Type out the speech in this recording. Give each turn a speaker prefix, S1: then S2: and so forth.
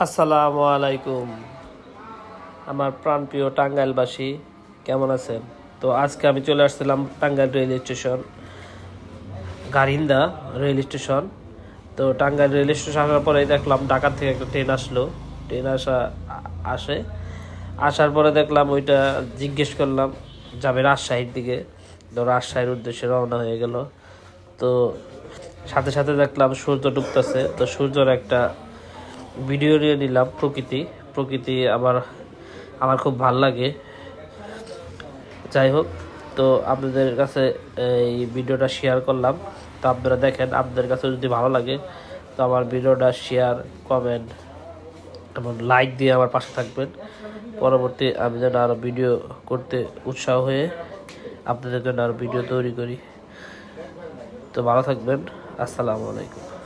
S1: আসসালামু আলাইকুম। আমার প্রাণপ্রিয় টাঙ্গাইলবাসী, কেমন আছেন? তো আজকে আমি চলে আসছিলাম Tangail rail station, Garinda rail station. তো টাঙ্গাইল রেল স্টেশন আসার পরে দেখলাম ঢাকা থেকে একটা ট্রেন আসলো। ট্রেন আসা, আসে। আসার পরে দেখলাম ওইটা জিজ্ঞেস করলাম, যাবে রাজশাহীর দিকে? তো রাজশাহীর উদ্দেশ্যে রওনা হয়ে গেল। তো সাথে সাথে দেখলাম সূর্য ডুবতেছে। তো সূর্যর একটা ভিডিও নিয়ে নিলাম প্রকৃতি। প্রকৃতি আমার আমার খুব ভালো লাগে। যাই হোক তো আপনাদের কাছে এই ভিডিওটা শেয়ার করলাম। তো আপনারা দেখেন, আপনাদের কাছে যদি ভালো লাগে, তো আমার ভিডিওটা শেয়ার কমেন্ট এবং লাইক দিয়ে আমার পাশে থাকবেন। পরবর্তী আমি যেন আরও ভিডিও করতে উৎসাহ হয়ে আপনাদের জন্য আরও ভিডিও তৈরি করি। তো ভালো থাকবেন। আসসালামু আলাইকুম।